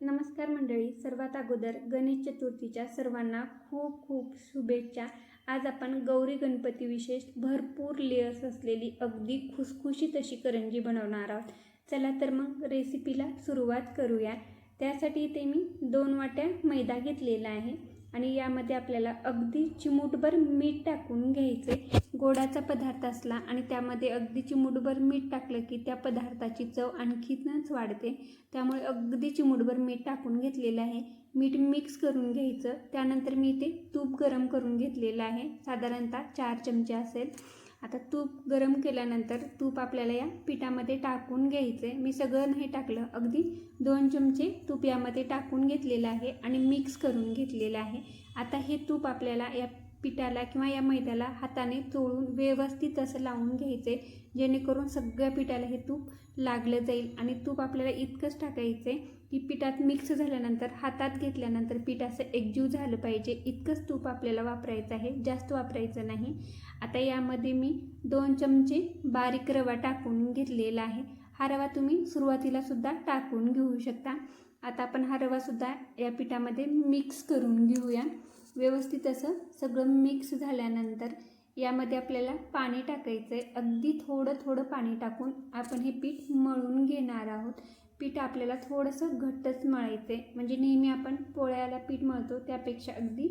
नमस्कार मंडळी सर्वात अगोदर गणेश चतुर्थीच्या सर्वांना खूप खूप शुभेच्छा. आज आपण गौरी गणपती विशेष भरपूर लेयर्स असलेली अगदी खुसखुशीत अशी करंजी बनवणार आहोत. चला तर मग रेसिपीला सुरुवात करूया. त्यासाठी इथे मी दोन वाट्या मैदा घेतलेला आहे आणि यामध्ये आपल्याला अगदी चिमूटभर मीठ टाकून घ्यायचे गोडाचा पदार्थ असला आणि त्यामध्ये अगदी चिमूटभर मीठ टाकलं की त्या पदार्थाची चव आणखीनच वाढते. त्यामुळे अगदी चिमूटभर मीठ टाकून घेतलेलं आहे. मीठ मिक्स करून घ्यायचं. त्यानंतर मी ते तूप गरम करून घेतलेलं आहे. साधारणतः चार चमचे असेल. आता तूप गरम केल्यानंतर तूप आपल्याला या पिठामध्ये टाकून घ्यायचे मी सगळं नाही टाकलं. अगदी दोन चमचे तूप यामध्ये टाकून घेतलेलं आहे आणि मिक्स करून घेतलेलं आहे. आता हे तूप आपल्याला या पिठाला किंवा या मैद्याला हाताने चोळून व्यवस्थित असं लावून घ्यायचे जेणेकरून सगळ्या पिठाला हे तूप लागलं जाईल. आणि तूप आपल्याला इतकंच टाकायचं आहे की पिठात मिक्स झाल्यानंतर हातात घेतल्यानंतर पीठ असं एकजीव झालं पाहिजे. इतकंच तूप आपल्याला वापरायचं आहे. जास्त वापरायचं नाही. आता यामध्ये मी दोन चमचे बारीक रवा टाकून घेतलेला आहे. हा रवा तुम्ही सुरुवातीला सुद्धा टाकून घेऊ शकता. आता आपण हा रवासुद्धा या पिठामध्ये मिक्स करून घेऊया. व्यवस्थित असं सगळं मिक्स झाल्यानंतर यामध्ये आपल्याला पाणी टाकायचं आहे अगदी थोडं थोडं पाणी टाकून आपण हे पीठ मळून घेणार आहोत. पीठ आपल्याला थोडंसं घट्टच मळायचं आहे म्हणजे नेहमी आपण पोळ्याला पीठ मळतो त्यापेक्षा अगदी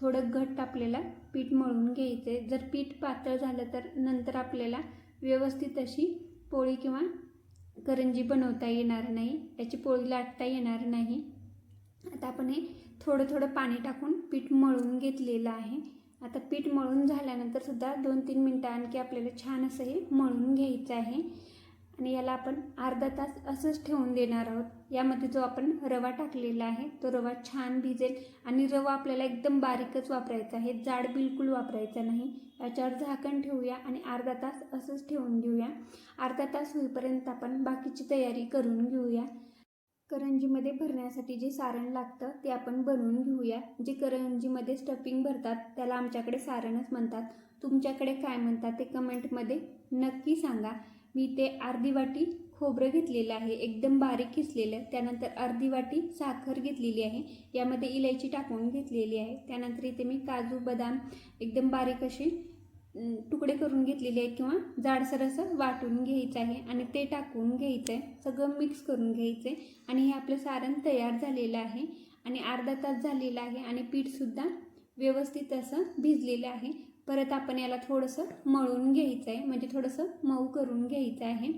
थोडं घट्ट आपल्याला पीठ मळून घ्यायचं आहे जर पीठ पातळ झालं तर नंतर आपल्याला व्यवस्थित अशी पोळी किंवा करंजी बनवता येणार नाही. त्याची पोळी लाटता येणार नाही. आता आपण हे थोडं थोडं पाणी टाकून पीठ मळून घेतलेलं आहे. आता पीठ मळून झाल्यानंतर सुद्धा दोन तीन मिनटं आणखी आपल्याला छान असं हे मळून घ्यायचं आहे. आणि याला आपण अर्धा तास असंच ठेवून देणार आहोत. यामध्ये जो आपण रवा टाकलेला आहे तो रवा छान भिजेल आणि रवा आपल्याला एकदम बारीकच वापरायचा आहे. जाड बिलकुल वापरायचा नाही. याच्यावर झाकण ठेवूया आणि अर्धा तास असंच ठेवून घेऊया. अर्धा तास होईपर्यंत आपण बाकीची तयारी करून घेऊया. करंजीमध्ये भरण्यासाठी जे सारण लागतं ते आपण बनवून घेऊया. जे करंजीमध्ये स्टफिंग भरतात त्याला आमच्याकडे सारणच म्हणतात. तुमच्याकडे काय म्हणतात ते कमेंटमध्ये नक्की सांगा. मी ते अर्धी वाटी खोबरं घेतलेलं आहे एकदम बारीक किसलेलं. त्यानंतर अर्धी वाटी साखर घेतलेली आहे. यामध्ये इलायची टाकून घेतलेली आहे. त्यानंतर इथे मी काजू बदाम एकदम बारीक असे तुकडे करून घेतलेले आहेत किंवा जाडसर असं वाटून घ्यायचं आहे आणि ते टाकून घ्यायचं आहे सगळं मिक्स करून घ्यायचं आहे आणि हे आपलं सारण तयार झालेलं आहे आणि अर्धा तास झालेला आहे आणि पीठसुद्धा व्यवस्थित असं भिजलेलं आहे. परत आपण याला थोडंसं मळून घ्यायचं आहे म्हणजे थोडंसं मऊ करून घ्यायचं आहे.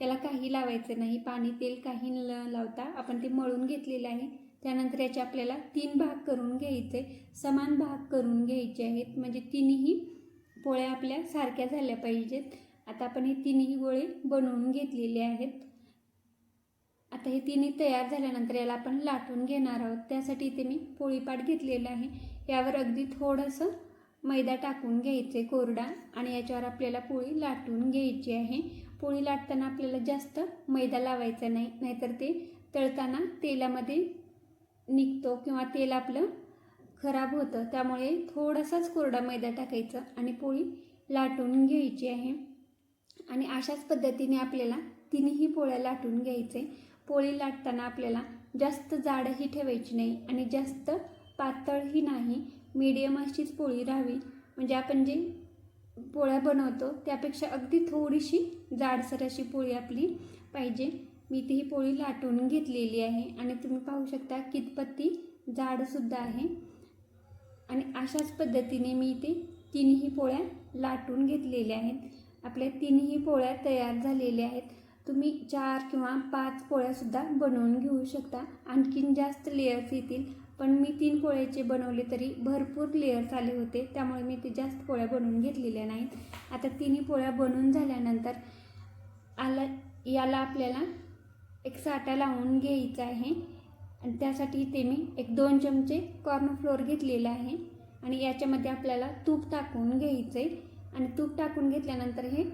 याला काही लावायचं नाही. पाणी तेल काही न लावता आपण ते मळून घेतलेलं आहे. त्यानंतर याचे आपल्याला तीन भाग करून घ्यायचे समान भाग करून घ्यायचे आहेत. म्हणजे तिन्ही पोळ्या आपल्या सारख्या झाल्या पाहिजेत. आता आपण हे तिन्ही गोळे बनवून घेतलेले आहेत. आता हे तिन्ही तयार झाल्यानंतर याला आपण लाटून घेणार आहोत. त्यासाठी इथे मी पोळीपाट घेतलेलं आहे. यावर अगदी थोडंसं मैदा टाकून घ्यायचे कोरडा आणि याच्यावर आपल्याला पोळी लाटून घ्यायची आहे. पोळी लाटताना आपल्याला जास्त मैदा लावायचा नाही नाहीतर ते तळताना तेलामध्ये निघतो किंवा तेल आपलं खराब होतं. त्यामुळे थोडासाच कोरडा मैदा टाकायचं आणि पोळी लाटून घ्यायची आहे. आणि अशाच पद्धतीने आपल्याला तिन्ही पोळ्या लाटून घ्यायचे. पोळी लाटताना आपल्याला जास्त जाडही ठेवायची नाही आणि जास्त पातळही नाही. मीडियम अशीच पोळी राहावी. म्हणजे आपण जे पोळ्या बनवतो त्यापेक्षा अगदी थोडीशी जाडसर अशी पोळी आपली पाहिजे. मी ती ही पोळी लाटून घेतलेली आहे. आणि तुम्ही पाहू शकता कितपत्ती जाडसुद्धा आहे. आणि अशाच पद्धतीने मी इथे तिन्ही पोळ्या लाटून घेतलेल्या आहेत. आपल्या तिन्ही पोळ्या तयार झालेल्या आहेत. तुम्ही चार किंवा पाच पोळ्यासुद्धा बनवून घेऊ शकता. आणखीन जास्त लेयर्स येतील पण मी तीन पोळ्याचे बनवले तरी भरपूर लेयर्स आले होते. त्यामुळे मी ते जास्त पोळ्या बनवून घेतलेल्या नाहीत. आता तिन्ही पोळ्या बनवून झाल्यानंतर आला याला आपल्याला एक साठा लावून घ्यायचा आहे. आणि त्यासाठी ते मी एक दोन चमचे कॉर्नफ्लोअर घेतलेला आहे. आणि याच्यामध्ये आपल्याला तूप टाकून घ्यायचं. आहे आणि तूप टाकून घेतल्यानंतर हे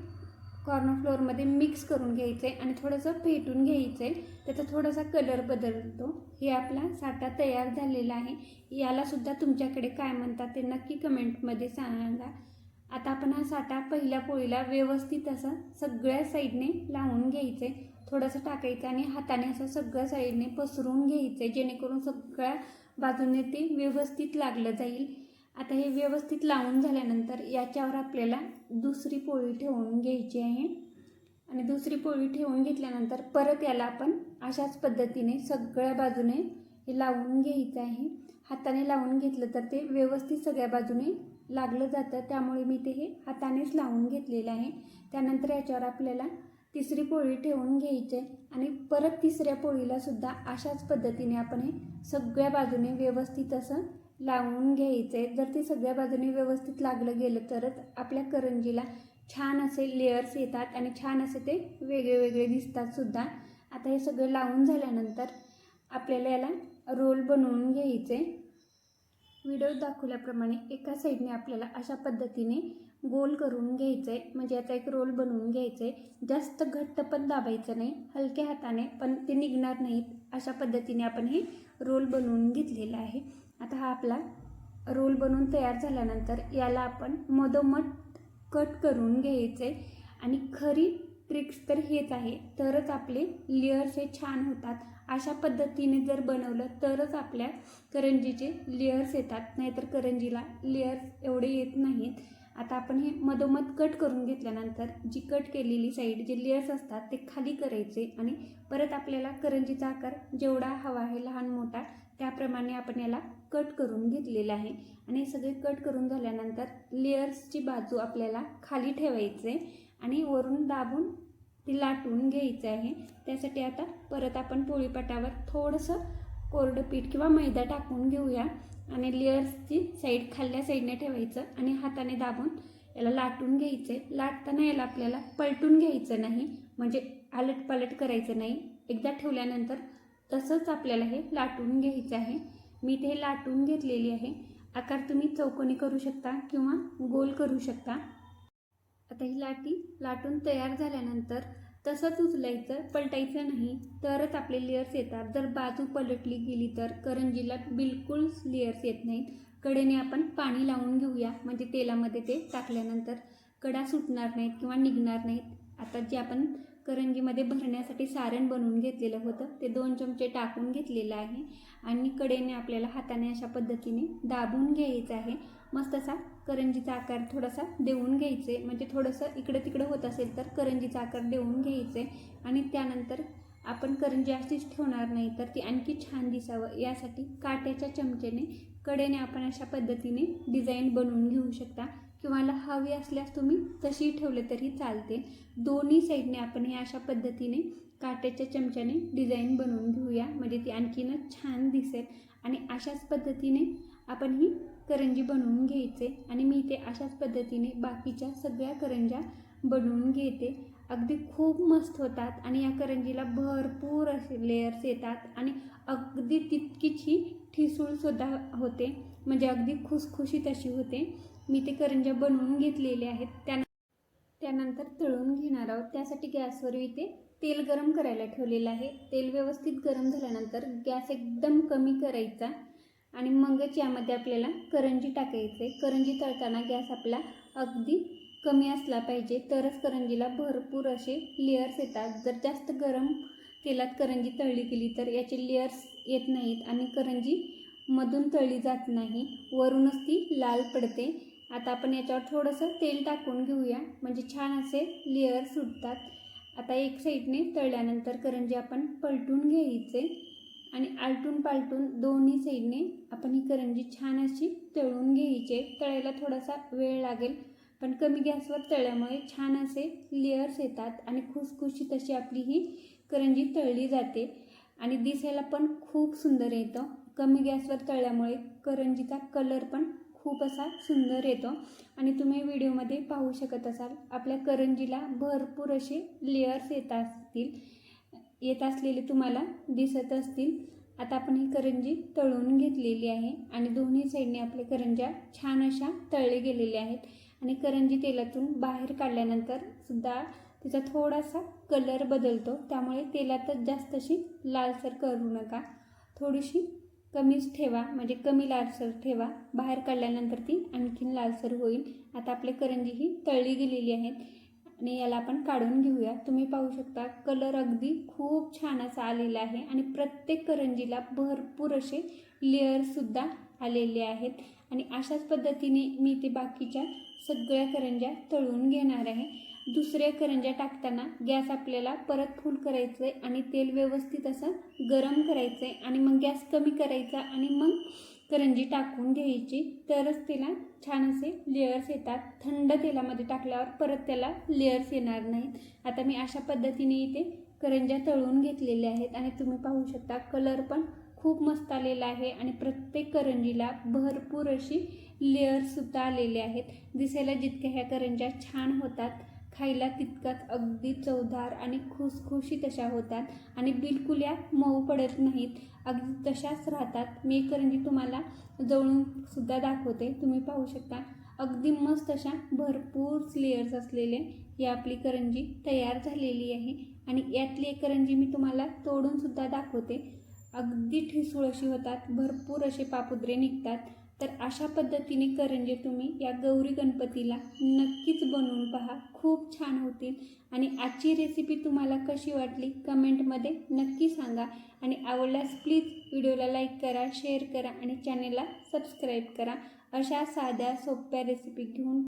कॉर्नफ्लोअरमध्ये मिक्स करून घ्यायचं आहे आणि थोडंसं फेटून घ्यायचं. आहे त्याचा थोडासा कलर बदलतो. हे आपला साठा तयार झालेला आहे. यालासुद्धा तुमच्याकडे काय म्हणतात ते नक्की कमेंटमध्ये सांगा. आता आपण हा साठा पहिल्या पोळीला व्यवस्थित असा सगळ्या साईडने लावून घ्यायचं. आहे थोडंसं टाकायचं आणि हाताने असं सगळ्या साईडने पसरून घ्यायचं आहे जेणेकरून सगळ्या बाजूने ते व्यवस्थित लागलं जाईल. आता हे व्यवस्थित लावून झाल्यानंतर याच्यावर आपल्याला दुसरी पोळी ठेवून घ्यायची आहे. आणि दुसरी पोळी ठेवून घेतल्यानंतर परत याला आपण अशाच पद्धतीने सगळ्या बाजूने हे लावून घ्यायचं आहे. हाताने लावून घेतलं तर ते व्यवस्थित सगळ्या बाजूने लागलं जातं. त्यामुळे मी ते हे हातानेच लावून घेतलेलं आहे. त्यानंतर याच्यावर आपल्याला तिसरी पोळी ठेवून घ्यायची आहे आणि परत तिसऱ्या पोळीला सुद्धा अशाच पद्धतीने आपण हे सगळ्या बाजूने व्यवस्थित असं लावून घ्यायचे जर ते सगळ्या बाजूने व्यवस्थित लागलं गेलं तरच आपल्या करंजीला छान असे लेअर्स येतात आणि छान असे ते वेगळे वेगळे दिसतात सुद्धा. आता हे सगळं लावून झाल्यानंतर आपल्याला याला रोल बनवून घ्यायचे व्हिडिओ दाखवल्याप्रमाणे एका साईडने आपल्याला अशा पद्धतीने गोल करून घ्यायचं आहे म्हणजे याचा एक रोल बनवून घ्यायचं आहे जास्त घट्ट पण दाबायचं नाही. हलक्या हाताने पण ते निघणार नाहीत. अशा पद्धतीने आपण हे रोल बनवून घेतलेलं आहे. आता हा आपला रोल बनवून तयार झाल्यानंतर याला आपण मधोमध कट करून घ्यायचं आहे आणि खरी ट्रिक्स तर हेच आहे. तरच आपले लेअर्स हे छान होतात. अशा पद्धतीने जर बनवलं तरच आपल्या करंजीचे लेअर्स येतात. नाहीतर करंजीला लेअर्स एवढे येत नाहीत. आता आपण हे मधोमध कट करून घेतल्यानंतर जी कट केलेली साईड जे लेअर्स असतात ते खाली करायचे आणि परत आपल्याला करंजीचा आकार जेवढा हवा आहे लहान मोठा त्याप्रमाणे आपण याला कट करून घेतलेलं आहे. आणि सगळे कट करून झाल्यानंतर लेअर्सची बाजू आपल्याला खाली ठेवायचे आणि वरून दाबून ती लाटून घ्यायचं आहे. त्यासाठी आता परत आपण पोळीपाटावर थोडंसं कोरडं पीठ किंवा मैदा टाकून घेऊया. आणि लेअर्सची साईड खाल्ल्या साईडने ठेवायचं आणि हाताने दाबून याला लाटून घ्यायचं आहे लाटताना याला आपल्याला पलटून घ्यायचं नाही म्हणजे आलट पालट करायचं नाही. एकदा ठेवल्यानंतर तसंच आपल्याला हे लाटून घ्यायचं आहे. मी ते लाटून घेतलेली आहे. आकार तुम्ही चौकोनी करू शकता किंवा गोल करू शकता. आता ही लाटी लाटून तयार झाल्यानंतर तसंच उचलायचं पलटायचं नाही तरच आपले लेअर्स येतात. जर बाजू पलटली गेली तर करंजीला बिलकुल लेअर्स येत नाहीत. कडेने आपण पाणी लावून घेऊया. म्हणजे तेलामध्ये ते टाकल्यानंतर कडा सुटणार नाहीत किंवा निघणार नाहीत. आता जे आपण करंजीमध्ये भरण्यासाठी सारण बनवून घेतलेलं होतं. ते दोन चमचे टाकून घेतलेलं आहे आणि कडेने आपल्याला हाताने अशा पद्धतीने दाबून घ्यायचं आहे. मस्त असा करंजीचा आकार थोडासा देऊन घ्यायचे. म्हणजे थोडंसं इकडं तिकडं होत असेल तर करंजीचा आकार देऊन घ्यायचे. आणि त्यानंतर आपण करंजी अशीच ठेवणार नाही तर ती आणखी छान दिसावं. यासाठी काट्याच्या चमचेने कडेने आपण अशा पद्धतीने डिझाईन बनवून घेऊ शकता. किंवा हवी असल्यास तुम्ही तशी ठेवले तरी चालते. दोन्ही साईडने आपण हे अशा पद्धतीने काट्याच्या चमच्याने डिझाईन बनवून घेऊया. म्हणजे ती आणखीनच छान दिसेल. आणि अशाच पद्धतीने आपण ही करंजी बनवून घ्यायचे. आणि मी ते अशाच पद्धतीने बाकीच्या सगळ्या करंज्या बनवून घेते. अगदी खूप मस्त होतात. आणि या करंजीला भरपूर असे लेयर्स येतात. आणि अगदी तितकीच ही ठिसूळसुद्धा होते. म्हणजे अगदी खुसखुशीत अशी होते. मी ते करंज्या बनवून घेतलेले आहेत. त्यान त्यानंतर तळून घेणार आहोत. त्यासाठी गॅसवर इथे तेल गरम करायला ठेवलेलं आहे. तेल व्यवस्थित गरम झाल्यानंतर गॅस एकदम कमी करायचा आणि मगच यामध्ये आपल्याला करंजी टाकायचे करंजी तळताना गॅस आपला अगदी कमी असला पाहिजे. तरच करंजीला भरपूर असे लेअर्स येतात. जर जास्त गरम तेलात करंजी तळली गेली तर याचे लेअर्स येत नाहीत आणि करंजी मधून तळली जात नाही. वरूनच ती लाल पडते. आता आपण याच्यावर थोडंसं तेल टाकून घेऊया. म्हणजे छान असे लेअर सुटतात. आता एक साईडने तळल्यानंतर करंजी आपण पलटून घ्यायचे. आणि आलटून पालटून दोन्ही साईडने आपण ही करंजी छान अशी तळून घ्यायचे. तळायला थोडासा वेळ लागेल. पण कमी गॅसवर तळल्यामुळे छान असे लेअर्स येतात. आणि खुसखुशीत अशी आपली ही करंजी तळली जाते. आणि दिसायला पण खूप सुंदर येतं. कमी गॅसवर तळल्यामुळे करंजीचा कलर पण खूप असा सुंदर येतो. आणि तुम्ही व्हिडिओमध्ये पाहू शकत असाल आपल्या करंजीला भरपूर असे लेअर्स येत असतील येत असलेले तुम्हाला दिसत असतील. आता आपण ही करंजी तळून घेतलेली आहे आणि दोन्ही साईडने आपले करंज्या छान अशा तळले गेलेल्या आहेत. आणि करंजी तेलातून बाहेर काढल्यानंतर सुद्धा तिचा थोडासा कलर बदलतो. त्यामुळे तेलातच जास्त अशी लालसर करू नका. थोडीशी कमीच ठेवा म्हणजे कमी लालसर ठेवा. बाहेर काढल्यानंतर ती आणखीन लालसर होईल. आता आपले करंजी ही तळली गेलेली आहेत आणि याला आपण काढून घेऊया. तुम्ही पाहू शकता कलर अगदी खूप छान असा आलेला आहे आणि प्रत्येक करंजीला भरपूर असे लेअरसुद्धा आलेले आहेत. आणि अशाच पद्धतीने मी ते बाकीच्या सगळ्या करंज्या तळून घेणार आहे. दुसऱ्या करंज्या टाकताना गॅस आपल्याला परत फुल करायचं आहे आणि तेल व्यवस्थित असं गरम करायचं आहे आणि मग गॅस कमी करायचा आणि मग करंजी टाकून घ्यायची. तरच त्याला छान असे लेअर्स येतात. थंड तेलामध्ये टाकल्यावर परत त्याला लेअर्स येणार नाहीत. आता मी अशा पद्धतीने इथे करंज्या तळून घेतलेल्या आहेत आणि तुम्ही पाहू शकता कलर पण खूप मस्त आलेला आहे आणि प्रत्येक करंजीला भरपूर अशी लेअर्ससुद्धा आलेले आहेत. दिसायला जितक्या ह्या करंज्या छान होतात. खायला तितकाच अगदी चवदार आणि खुसखुशीत अशा होतात. आणि बिलकुल या मऊ पडत नाहीत. अगदी तशाच राहतात. मी करंजी तुम्हाला जवळून सुद्धा दाखवते. तुम्ही पाहू शकता. अगदी मस्त अशा भरपूर लेयर्स असलेले ही आपली करंजी तयार झालेली आहे. आणि यातली एक करंजी मी तुम्हाला तोडून सुद्धा दाखवते. अगदी ठिसूळ अशी होतात. भरपूर असे पापुद्रे निघतात. तर अशा पद्धतीने करंजे तुम्ही या गौरी गणपतीला नक्कीच बनवून पहा. खूप छान होतील. आणि आजची रेसिपी तुम्हाला कशी वाटली कमेंटमध्ये नक्की सांगा. आणि आवडल्यास प्लीज व्हिडिओला लाईक करा शेअर करा आणि चॅनेलला सबस्क्राईब करा. अशा साध्या सोप्या रेसिपी घेऊन